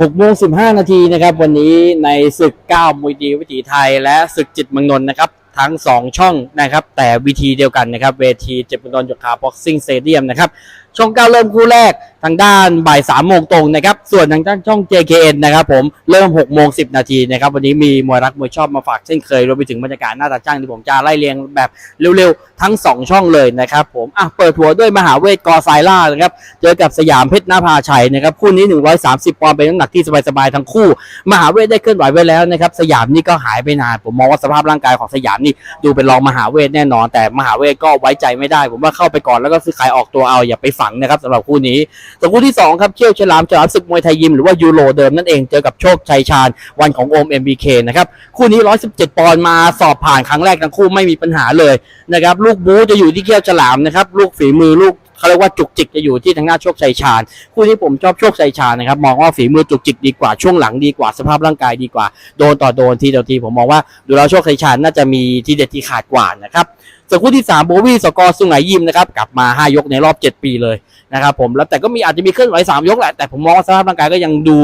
6โมง15 นาทีนะครับ วันนี้ในศึก 9 มวยดีวิถีไทย และศึกจิตมังนน์นะครับ ทั้ง 2 ช่องนะครับ แต่วิธีเดียวกันนะครับ เวทีจิตมังนน์จุฬาบ็อกซิ่งสเตเดียมนะครับ ช่อง9เริ่มคู่แรกทางด้านบ่าย3โมงตรงนะครับส่วนทางด้านช่อง JKN นะครับผมเริ่ม6โมง10นาทีนะครับวันนี้มีมวยรักมวยชอบมาฝากเช่นเคยรวมไปถึงบรรยากาศหน้าตาช่างที่ผมจะไล่เรียงแบบเร็วๆ ทั้ง2ช่องเลยนะครับผมอะเปิดหัวด้วยมหาเวทกอไซล่านะครับเจอกับสยามเพชรนาภาชัยนะครับคู่นี้ 130ปอนด์เป็นน้ำหนักที่สบายๆทั้งคู่ มหาเวทได้เคลื่อนไหวไว้แล้วนะครับสยามนี่ก็หายไปนานผมมองว่าสภาพร่างกายของสยามนี่ดูเป็นรองมหาเวทแน่นอน แต่มหาเวทก็ไว้ใจไม่ได้ ผมว่าเข้าไปก่อนแล้วก็ซื้อขายออกตัวเอาอย่าไปฝงนะครับสำหรับคู่นี้ส่วนคู่ที่สองครับเชี่ยวฉลามฉลามศึกมวยไทยยิมหรือว่ายูโรเดิมนั่นเองเจอกับโชคชัยชาญวันของโอม MBK นะครับคู่นี้ 117 ปอนด์มาสอบผ่านครั้งแรกทั้งคู่ไม่มีปัญหาเลยนะครับลูกบูจะอยู่ที่เขี้ยวฉลามนะครับลูกฝีมือลูกเขาเรียกว่าจุกจิกจะอยู่ที่ทางหน้าโชคชัยชาญคู่นี้ผมชอบโชคชัยชาญนะครับมองว่าฝีมือจุกจิกดีกว่าช่วงหลังดีกว่าสภาพร่างกายดีกว่าโดนต่อโดนทีเดียวทีผมมองว่าดูแล้วโชคชัยชาญน่าจะมีทีเด็ดที่ขาดกว่านะครับ ส่วนคู่ที่3โบวี่สกอร์สุงไหงยิมนะครับกลับมา 5 ยกในรอบ 7 ปีเลยนะครับผมแล้วแต่ก็มีอาจจะมีเคลื่อนไหว3ยกแหละแต่ผมมองว่าสภาพร่างกายก็ยังดู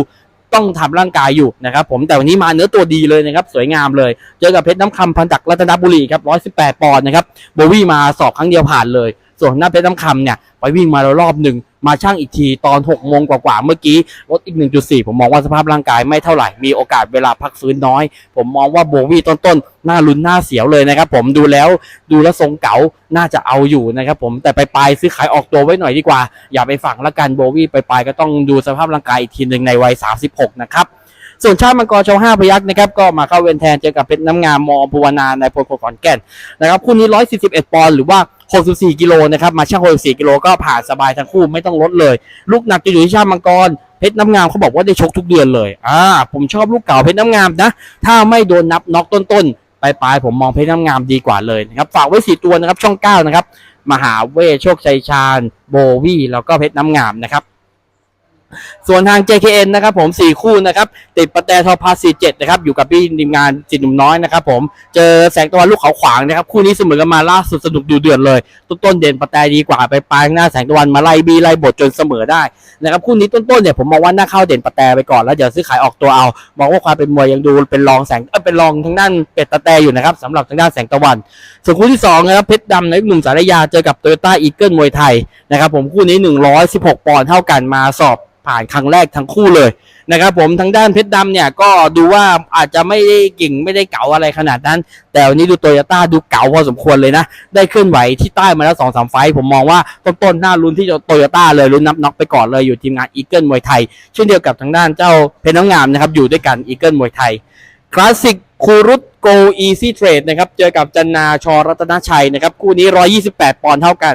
ต้องทำร่างกายอยู่นะครับผมแต่วันนี้มาเนื้อตัวดีเลยนะครับสวยงามเลย เจอกับเพชรน้ำคำพันจักรรัตนบุรีครับ118ปอนด์นะครับโบวี่มาสอบครั้งเดียวผ่านเลย ส่วนหน้าเพชรน้ำคำเนี่ยไปวิ่งมาแล้วรอบหนึ่ง มาช่างอีกทีตอน6โมงกว่าๆเมื่อกี้ลดอีก 1.4 ผมมองว่าสภาพร่างกายไม่เท่าไหร่ มีโอกาสเวลาพักฟื้นน้อย ผมมองว่าโบวี่ต้นๆหน้าลุ้นหน้าเสียวเลยนะครับผมดูแล้วดูแล้วทรงเก๋าน่าจะเอาอยู่นะครับผมแต่ไปปลายซื้อขายออกตัวไว้หน่อยดีกว่า อย่าไปฝังละกันโบวี่ไปปลายก็ต้องดูสภาพร่างกายอีกทีหนึ่งในวัย 36 นะครับ ส่วนชาติมังกรชาวห้าพยักษ์นะครับก็มาเข้าเวรแทนเจอกับเพชรน้ำงามมอภูวนาในพลโคขอนแก่นนะครับคู่นี้ 141 ปอนด์หรือว่า 64 กิโลนะครับมาช่าง64 กิโลก็ผ่านสบายทั้งคู่ไม่ต้องลดเลย ลูกหนักจะอยู่ที่ชาติมังกรเพชรน้ำงามเขาบอกว่าได้ชกทุกเดือนเลยอ่าผมชอบลูกเก่าเพชรน้ำงามนะ ถ้าไม่โดนนับน็อกต้นๆปลายๆผมมองเพชรน้ำงามดีกว่าเลยนะครับฝากไว้สี่ตัวนะครับช่อง9นะครับมหาเวทโชคชัยชาญ โบวี่แล้วก็เพชรน้ำงามนะครับ ส่วนทาง JKN นะครับผม 4 คู่นะครับ ติดประแตทอพาสีเจ็ดนะครับ อยู่กับพี่ทีมงานจิตหนุ่มน้อยนะครับผม เจอแสงตะวันลูกเขาขวางนะครับ คู่นี้เสมอกันมาล่าสุดสนุกดูเดือดเลย ต้นต้นเด่นประแตดีกว่าไปปลายข้างหน้าแสงตะวันมาไล่บีไล่บทจนเสมอได้นะครับคู่นี้ต้นๆเนี่ยผมมองว่าน่าเข้าเด่นประแตไปก่อนแล้วเดี๋ยวซื้อขายออกตัวเอามองว่าความเป็นมวยยังดูเป็นรองแสงเออเป็นรองทางด้านเป็ดตะแตอยู่นะครับสำหรับทางด้านแสงตะวัน ส่วนคู่ที่สองนะครับเพชร ดำในหนุ่มสารยาเจอกับโตโยต้าอีเกิลมวยไทยนะครับผมคู่นี้ 116 ปอนด์เท่ากันมาสอบผ่านครั้งแรกทั้งคู่เลยนะครับผมทางด้านเพชรดำเนี่ยก็ดูว่าอาจจะไม่ได้เก่งไม่ได้เก๋าอะไรขนาดนั้น แต่วันนี้ดูโตโยต้าดูเก๋าพอสมควรเลยนะ ได้เคลื่อนไหวที่ใต้มาแล้วสองสามไฟผมมองว่าต้นๆหน้าลุ้นที่โตโยต้าเลยลุ้นนับน็อกไปก่อนเลยอยู่ทีมงานอีเกิลมวยไทย เช่นเดียวกับทางด้านเจ้าเพชรน้ำงามนะครับอยู่ด้วยกันอีเกิลมวยไทยคลาสสิกคูรุต โกอีซี่เทรดนะครับ เจอกับจันนาชอรัตนชัยนะครับ คู่นี้ 128 ปอนด์เท่ากัน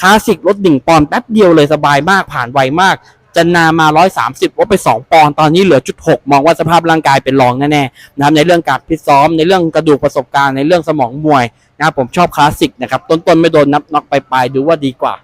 คลาสสิกลดหนึ่งปอนด์แป๊บเดียวเลยสบายมากผ่านไวมาก จันนามา 130ลดไป 2 ปอนด์ตอนนี้เหลือจุด6มองว่าสภาพร่างกายเป็นรองแน่ๆนะครับในเรื่องการพิซ้อม ในเรื่องกระดูกประสบการณ์ในเรื่องสมองมวยนะครับผมชอบคลาสสิกนะครับต้นๆไม่โดนนับน็อกไปปลายๆดูว่าดีกว่า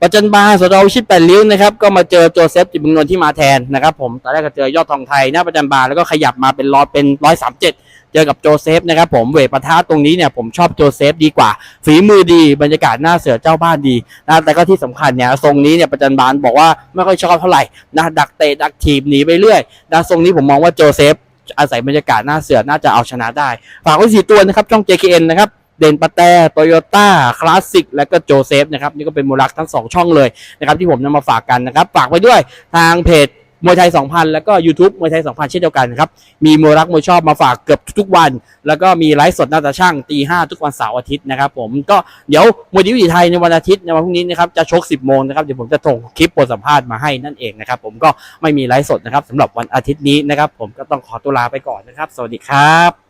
ประจันบาสดาชิตแปดริ้วนะครับก็มาเจอโจเซฟจิตเมืองนนท์ที่มาแทนนะครับผมตอนแรกก็เจอยอดทองไทยหน้าประจันบาแล้วก็ขยับมาเป็นร้อยเป็นร้อยสามเจ็ด จอกับโจเซฟนะครับผมเวทปะทะตรงนี้เนี่ยผมชอบโจเซฟดีกว่า ฝีมือดีบรรยากาศหน้าเสือเจ้าบ้านดีนะแต่ก็ที่สำคัญเนี่ยทรงนี้เนี่ยประจันบาลบอกว่าไม่ค่อยชอบเท่าไหร่นะดักเตะดักถีบหนีไปเรื่อยนะทรงนี้ผมมองว่าโจเซฟอาศัยบรรยากาศหน้าเสือน่าจะเอาชนะได้ ฝากไว้สี่ตัวนะครับช่อง JKN นะครับเด่นปะแตโตโยต้า คลาสสิก และก็โจเซฟนะครับ นี่ก็เป็นมูลลักทั้ง 2 ช่องเลยนะครับ ที่ผมนำมาฝากกันนะครับ ฝากไว้ด้วยทางเพจ มวยไทย 2,000 แล้วก็ YouTube มวยไทย 2,000 เช่นเดียวกันครับ มีมวยรักมวยชอบมาฝากเกือบทุกวัน แล้วก็มีไลฟ์สดหน้าตาช่างตีห้าทุกวันเสาร์อาทิตย์นะครับผมก็เดี๋ยวมวยดิวิไทยในวันอาทิตย์ในวันพรุ่งนี้นะครับจะชก 10 โมงนะครับเดี๋ยวผมจะส่งคลิปบทสัมภาษณ์มาให้นั่นเองนะครับผมก็ไม่มีไลฟ์สดนะครับสำหรับวันอาทิตย์นี้นะครับผมก็ต้องขอตัวลาไปก่อนนะครับ สวัสดีครับ